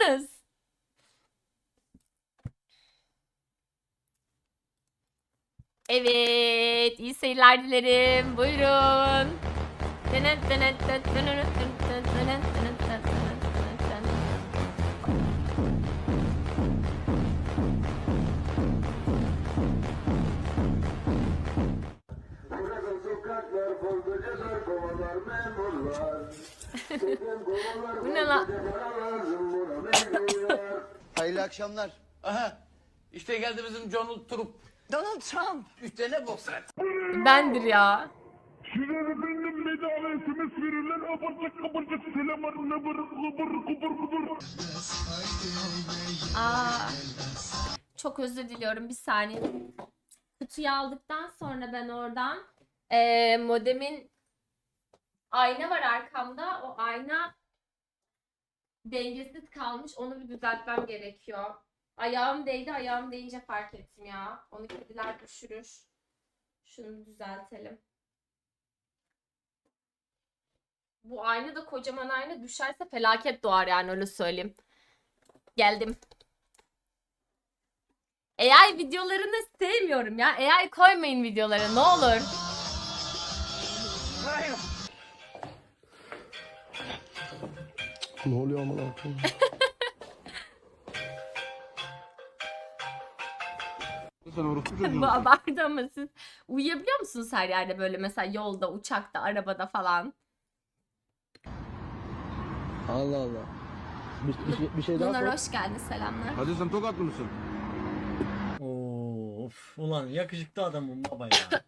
mısınız? Evet, iyi seyirler dilerim. Buyurun. Burada sokaklar memurlar. Bu ne lan? Hayırlı akşamlar. Aha. İşte geldi bizim Donald Trump. Donald Trump. Üstüne bokser. Bendir ya. Size efendim bedava SMS verirler. Abartlık kabarcık selamlar. Nıbır kıbır kıbır kıbır. Aa, çok özür diliyorum bir saniye. Kutuyu aldıktan sonra ben oradan eee, modemin ayna var arkamda. O ayna dengesiz kalmış. Onu bir düzeltmem gerekiyor. Ayağım değdi. Ayağım değince fark ettim ya. Onu kediler düşürür. Şunu düzeltelim. Bu ayna da kocaman ayna düşerse felaket doğar yani öyle söyleyeyim. Geldim. AI videolarını sevmiyorum ya. AI koymayın videolara ne olur. Ne oluyor aman akım? Sen orospu çocuğu. Bu abartı ama siz uyuyabiliyor musunuz her yerde böyle mesela yolda, uçakta, arabada falan? Allah Allah. Bir, bir, şey- bir şey daha Bunlar sor. hoş geldin selamlar. Hadi sen tokatlı mısın? Of ulan yakışıklı adamım baba ya.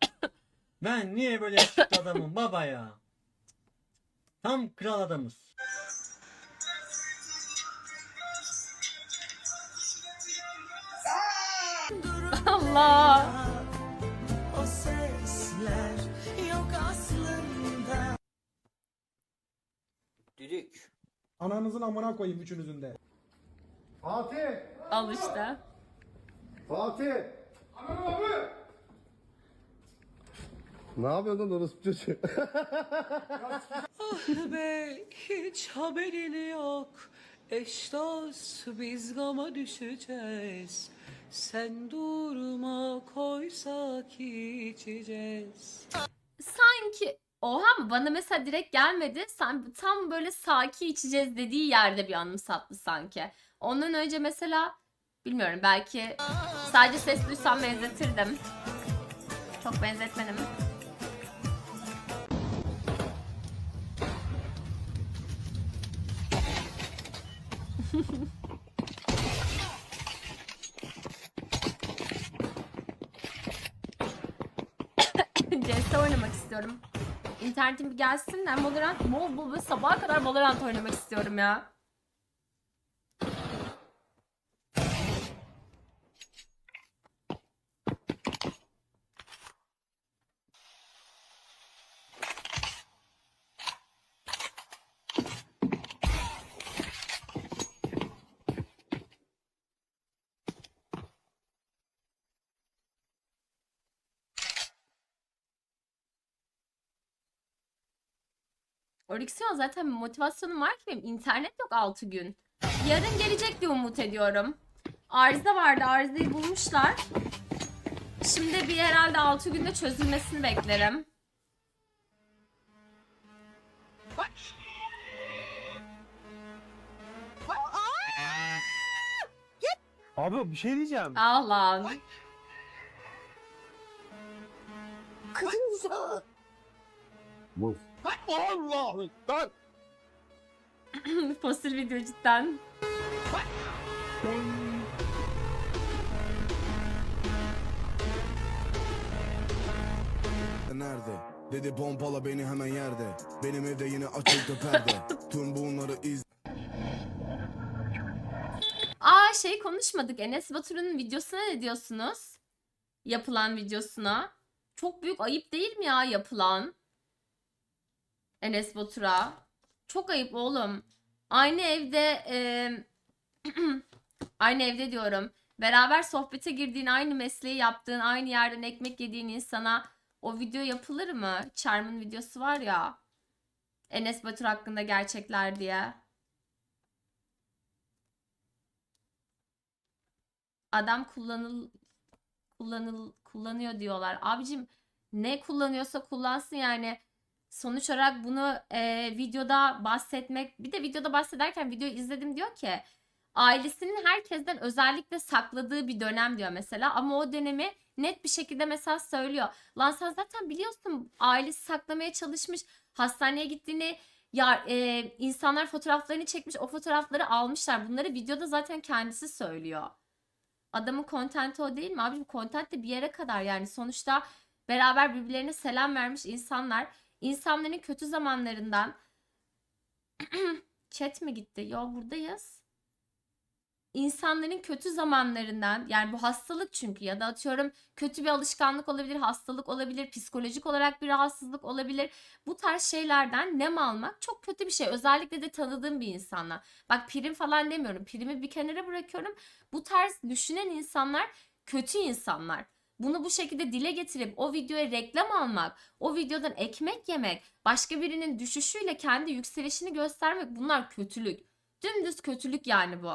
ben niye böyle yakışıklı adamım baba ya. Tam kral adamız. Allah. O sesler yok aslında. Düdük. Ananızın amına koyayım üçünüzün de. Fatih! Al işte. Fatih! Ne yapıyorsun lan orospu çocuğu? Be hiç haberin yok. Eş dost biz gama düşeceğiz. Sen durma koysak içeceğiz. Sanki oha mı bana mesela direkt gelmedi. Sen tam böyle saki içeceğiz dediği yerde bir anımsattı sanki. Ondan önce mesela bilmiyorum belki sadece ses duysam benzetirdim. Çok benzetmedim. CS oynamak istiyorum. İnternetim bir gelsin de Valorant bol bol böyle sabaha kadar Valorant oynamak istiyorum ya. Oryxion zaten motivasyonum var ki benim internet yok 6 gün. Yarın gelecek diye umut ediyorum. Arıza vardı arızayı bulmuşlar. Şimdi bir herhalde 6 günde çözülmesini beklerim. Abi bir şey diyeceğim. Al lan. Allah! Lan! Fosil video cidden. Nerede? Dedi pompala beni hemen yerde. Benim evde yine açıldı perde. Tüm bunları iz Aa şey konuşmadık. Enes Batur'un videosuna ne diyorsunuz? Yapılan videosuna. Çok büyük ayıp değil mi ya yapılan? Enes Batur'a. Çok ayıp oğlum. Aynı evde eee, aynı evde diyorum. Beraber sohbete girdiğin, aynı mesleği yaptığın, aynı yerden ekmek yediğin insana o video yapılır mı? Charm'ın videosu var ya. Enes Batur hakkında gerçekler diye. adam kullanıl kullanıl kullanıyor diyorlar. Abicim ne kullanıyorsa kullansın yani. Sonuç olarak bunu e, videoda bahsetmek bir de videoda bahsederken videoyu izledim diyor ki ailesinin herkesten özellikle sakladığı bir dönem diyor mesela ama o dönemi net bir şekilde mesela söylüyor. Lan sen zaten biliyorsun ailesi saklamaya çalışmış hastaneye gittiğini ya e, insanlar fotoğraflarını çekmiş o fotoğrafları almışlar bunları videoda zaten kendisi söylüyor. Adamın kontenti o değil mi abicim? Content de bir yere kadar yani sonuçta beraber birbirlerine selam vermiş insanlar insanların kötü zamanlarından chat mi gitti? Yo buradayız. İnsanların kötü zamanlarından yani bu hastalık çünkü ya da atıyorum kötü bir alışkanlık olabilir, hastalık olabilir, psikolojik olarak bir rahatsızlık olabilir. Bu tarz şeylerden nem almak çok kötü bir şey. Özellikle de tanıdığım bir insanla. Bak prim falan demiyorum. Primi bir kenara bırakıyorum. Bu tarz düşünen insanlar kötü insanlar. Bunu bu şekilde dile getirip o videoya reklam almak, o videodan ekmek yemek, başka birinin düşüşüyle kendi yükselişini göstermek bunlar kötülük. Dümdüz kötülük yani bu.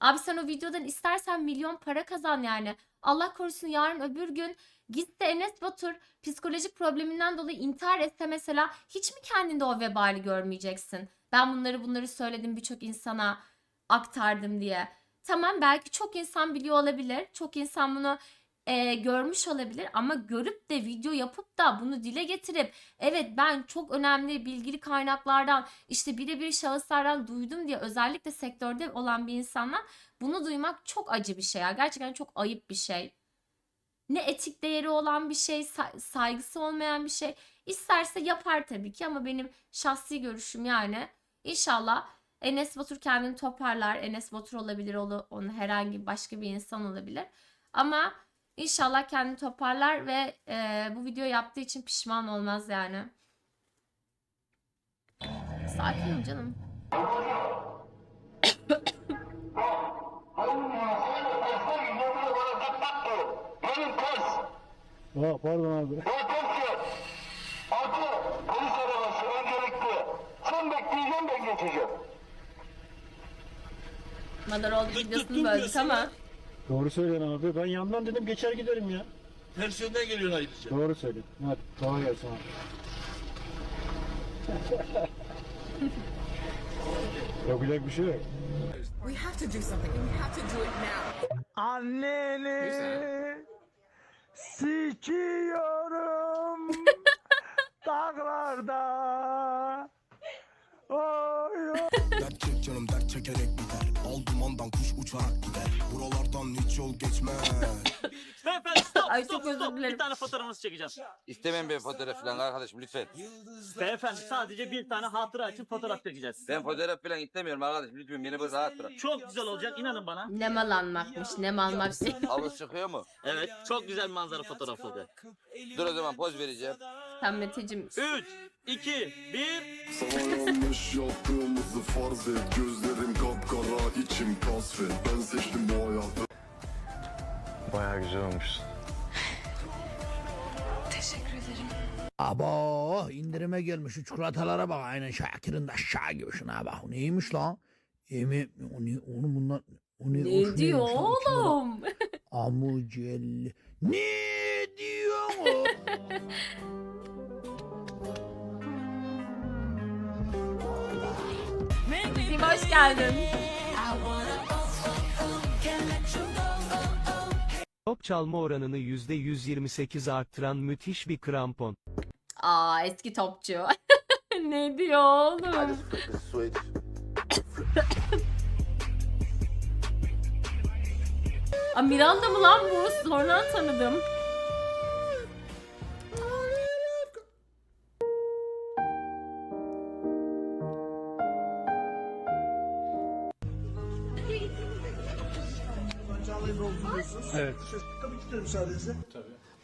Abi sen o videodan istersen milyon para kazan yani. Allah korusun yarın öbür gün git de Enes Batur psikolojik probleminden dolayı intihar etse mesela hiç mi kendinde o vebali görmeyeceksin? Ben bunları bunları söyledim birçok insana aktardım diye. Tamam belki çok insan biliyor olabilir. Çok insan bunu e, görmüş olabilir ama görüp de video yapıp da bunu dile getirip evet ben çok önemli bilgili kaynaklardan işte birebir şahıslardan duydum diye özellikle sektörde olan bir insandan bunu duymak çok acı bir şey ya. Gerçekten çok ayıp bir şey. Ne etik değeri olan bir şey, sa- saygısı olmayan bir şey. İsterse yapar tabii ki ama benim şahsi görüşüm yani. İnşallah Enes Batur kendini toparlar. Enes Batur olabilir, onu, onu herhangi başka bir insan olabilir. Ama inşallah kendini toparlar ve e, bu video yaptığı için pişman olmaz yani. Sakin ol canım. Aa, pardon abi. Polis arabası öncelikli. Sen bekleyeceğim ben geçeceğim. Madaroğlu videosunu böldük ama. Doğru söylüyorsun abi. Ben yandan dedim geçer giderim ya. Ters yönden geliyorsun ayrıca. Doğru söylüyorsun. Hadi kolay gelsin abi. Yapacak bir şey yok. We have to do something. We have to do it now. Anneni sikiyorum dağlarda. Oy oy. Dert çek canım dert çekerek biter Al dumandan kuş uçarak gider Buralardan hiç yol geçmez Beyefendi stop Ay, stop çok özür stop. dilerim. Bir tane fotoğrafınızı çekeceğim. İstemem bir fotoğraf falan arkadaşım lütfen. Beyefendi sadece bir tane hatıra için fotoğraf çekeceğiz. Ben fotoğraf falan istemiyorum arkadaşım lütfen beni bir rahat bırak. Çok güzel olacak inanın bana. Nem alanmakmış, nem almak değil. Havuz çıkıyor mu? Evet çok güzel manzara fotoğrafı olacak. Dur o zaman poz vereceğim. Sen Meteciğim 3, 2, 1. Sana yanlış yaptığımızı farz et Gözlerim kapkara içim kasvet Ben seçtim bu hayatı Baya güzel olmuşsun. Abo indirime gelmiş şu çikolatalara bak aynen Şakir'in de aşağı gibi şuna bak. O neymiş lan? Yemi o ne onu bunlar o ne, o şu ne diyor neymiş lan? Oğlum? Amucelli. Ne diyor o? Hoş geldin. Top çalma oranını %128 arttıran müthiş bir krampon. Aa eski topçu. ne diyor oğlum? Aa, Miranda mı lan bu? Sonradan tanıdım.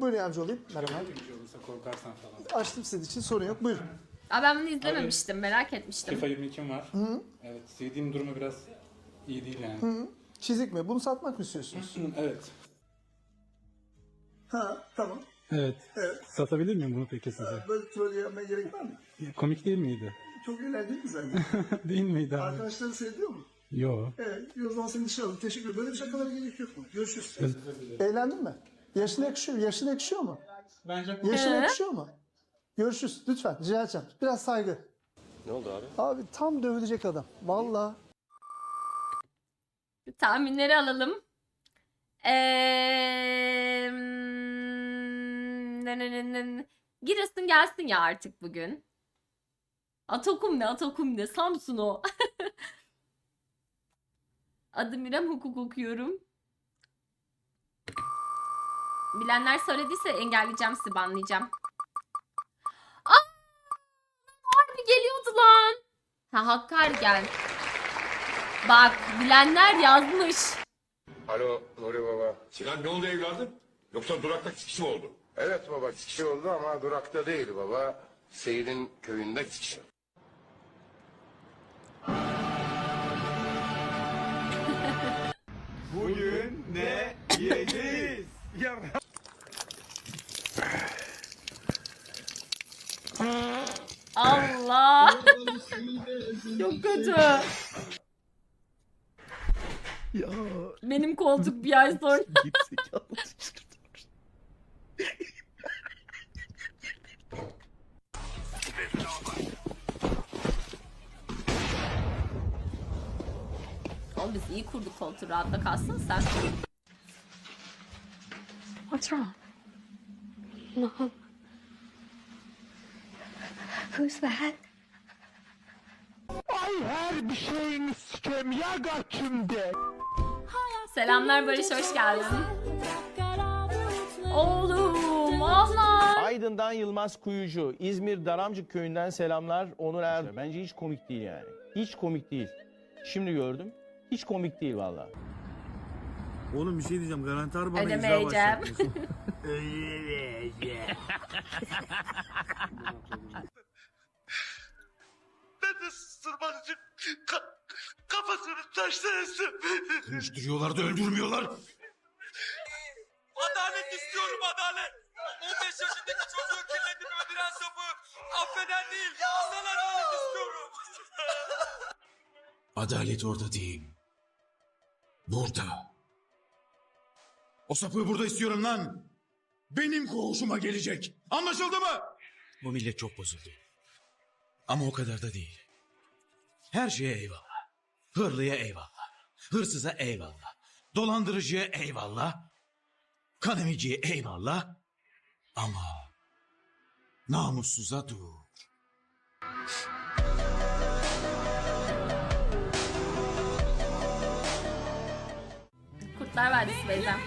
Buyurun yardımcı olayım. Merhaba. korkarsan falan. Açtım sizin için sorun yok. Buyurun. Aa, ben bunu izlememiştim. Merak etmiştim. FIFA 22'm var. Evet. Sevdiğim durumu biraz iyi değil yani. Çizik mi? Bunu satmak mı istiyorsunuz? Evet. ha tamam. Evet. Satabilir miyim bunu peki size? Böyle troll yapmaya gerek var mı? Komik değil miydi? Çok eğlenceli mi sence? değil miydi abi? Arkadaşları seviyor mu? Yo. Evet, o zaman seni dışarı alalım. Teşekkür ederim. Böyle bir şakalara gerek yok mu? Görüşürüz. Eğlendin mi? Yaşına yakışıyor, yaşına yakışıyor mu? Bence Yaşına Ee? yakışıyor mu? Görüşürüz. Lütfen. Rica edeceğim. Biraz saygı. Ne oldu abi? Abi tam dövülecek adam. Vallahi. Tahminleri alalım. Eee... ne- ne- ne- ne- Giresun gelsin ya artık bugün. Atakum ne Atakum ne Samsun o. Adım İrem hukuk okuyorum. Bilenler söylediyse engelleyeceğim sizi banlayacağım. Aa! Harbi geliyordu lan. Ha Hakkari gel. Bak bilenler yazmış. Alo Nuri Baba. Sinan ne oldu evladım? Yoksa durakta kişi mi oldu? Evet baba kişi oldu ama durakta değil baba. Seyir'in köyünde kişi. Kötü. Ya Benim koltuk bir ay sonra. Oğlum biz iyi kurduk koltuğu rahatla kalsın sen. What's wrong? No. Who's that? Ay her bir şeyini sikem ya gaçımde. Selamlar Barış hoş geldin. Oğlum Allah. Aydın'dan Yılmaz Kuyucu, İzmir Daramcık köyünden selamlar Onur Er. Bence hiç komik değil yani. Hiç komik değil. Şimdi gördüm. Hiç komik değil vallahi. Oğlum bir şey diyeceğim. Garanti bana Ödemeyeceğim. Ben de için kafasını taşla ezdim. Konuşturuyorlar da öldürmüyorlar. Adalet istiyorum adalet. 15 yaşındaki çocuğu kirletip öldüren sapı affeden değil. Sana adalet istiyorum. Adalet orada değil. Burada. O sapığı burada istiyorum lan. Benim koğuşuma gelecek. Anlaşıldı mı? Bu millet çok bozuldu. Ama o kadar da değil. Her şeye eyvallah. Hırlıya eyvallah. Hırsıza eyvallah. Dolandırıcıya eyvallah. Kanemiciye eyvallah. Ama namussuza dur. Kurtlar Vadisi Beyzem.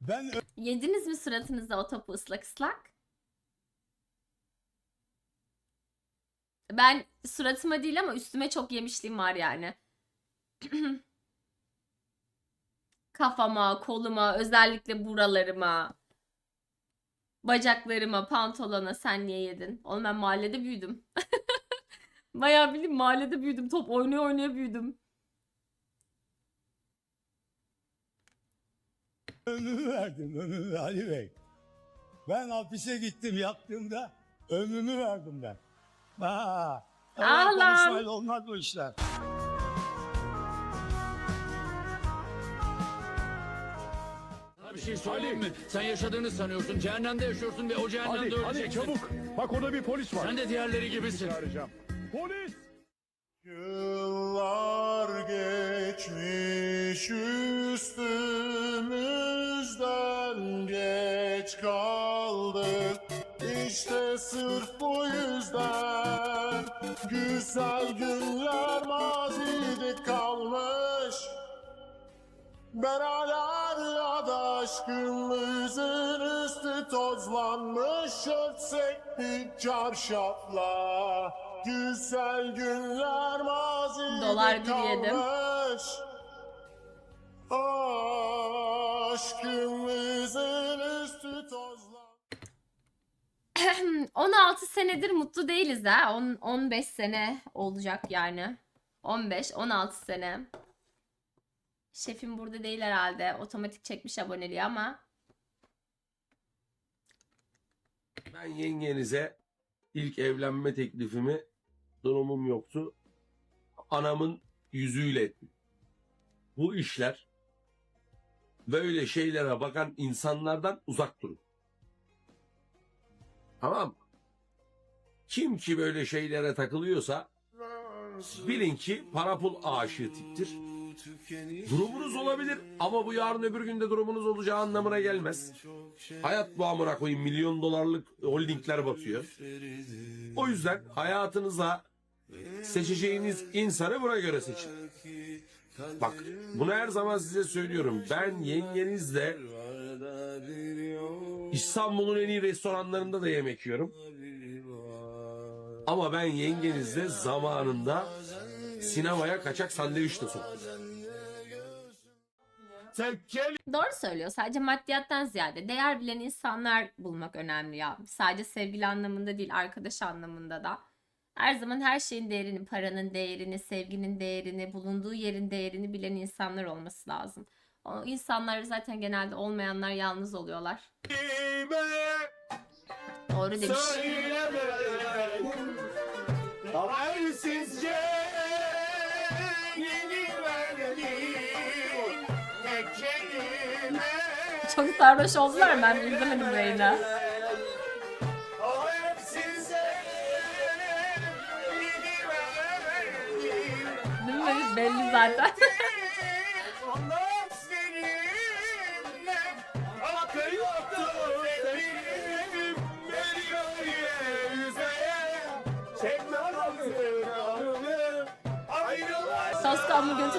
Ben Yediniz mi suratınıza o topu ıslak ıslak? Ben suratıma değil ama üstüme çok yemişliğim var yani. Kafama, koluma, özellikle buralarıma, bacaklarıma, pantolona sen niye yedin? Oğlum ben mahallede büyüdüm. Bayağı bildiğin mahallede büyüdüm. Top oynaya oynaya büyüdüm. Ömrümü verdim ömrümü Ali Bey. Ben hapise gittim yattığımda ömrümü verdim ben. Ha, Ağlam. konuşmayla olmaz bu işler. Bir şey söyleyeyim mi? Sen yaşadığını sanıyorsun. Cehennemde yaşıyorsun ve o cehennemde öleceksin. çabuk. Bak orada bir polis var. Sen de diğerleri gibisin. Polis! Yıllar geçmiş üstümüzden sırf bu yüzden güzel günler mazide kalmış. Ben hala rüyada aşkımızın üstü tozlanmış Örtsek bir çarşafla Güzel günler mazide Dolar bir yedim. kalmış. Aşkımızın 16 senedir mutlu değiliz ha. 10, 15 sene olacak yani. 15, 16 sene. Şefim burada değil herhalde. Otomatik çekmiş aboneliği ama. Ben yengenize ilk evlenme teklifimi durumum yoktu. Anamın yüzüyle ettim. Bu işler böyle şeylere bakan insanlardan uzak durun. Tamam mı? Kim ki böyle şeylere takılıyorsa bilin ki para pul aşığı tiptir. Durumunuz olabilir ama bu yarın öbür günde durumunuz olacağı anlamına gelmez. Hayat bu amına koyayım milyon dolarlık holdingler batıyor. O yüzden hayatınıza seçeceğiniz insanı buna göre seçin. Bak bunu her zaman size söylüyorum. Ben yengenizle İstanbul'un en iyi restoranlarında da yemek yiyorum. Ama ben yengenizle zamanında sinemaya kaçak sandviç de soktum. Doğru söylüyor. Sadece maddiyattan ziyade değer bilen insanlar bulmak önemli ya. Sadece sevgili anlamında değil, arkadaş anlamında da. Her zaman her şeyin değerini, paranın değerini, sevginin değerini, bulunduğu yerin değerini bilen insanlar olması lazım. O insanlar zaten genelde olmayanlar yalnız oluyorlar. Doğru demiş. Çok sarhoş oldular ben izlemedim bu yayını. Değil mi? Belli zaten.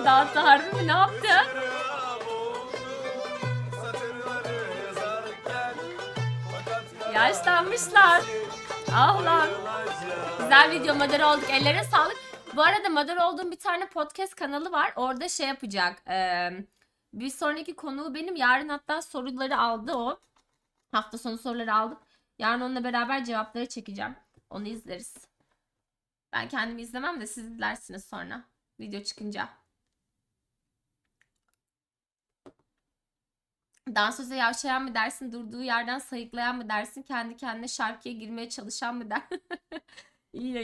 Götü dağıttı harbi mi? Ne yaptı? Yaşlanmışlar. Ah lan. Güzel video model olduk. Ellere sağlık. Bu arada model olduğum bir tane podcast kanalı var. Orada şey yapacak. eee, bir sonraki konuğu benim. Yarın hatta soruları aldı o. Hafta sonu soruları aldık. Yarın onunla beraber cevapları çekeceğim. Onu izleriz. Ben kendimi izlemem de siz izlersiniz sonra. Video çıkınca. Dansöze yavşayan mı dersin, durduğu yerden sayıklayan mı dersin, kendi kendine şarkıya girmeye çalışan mı der? İyi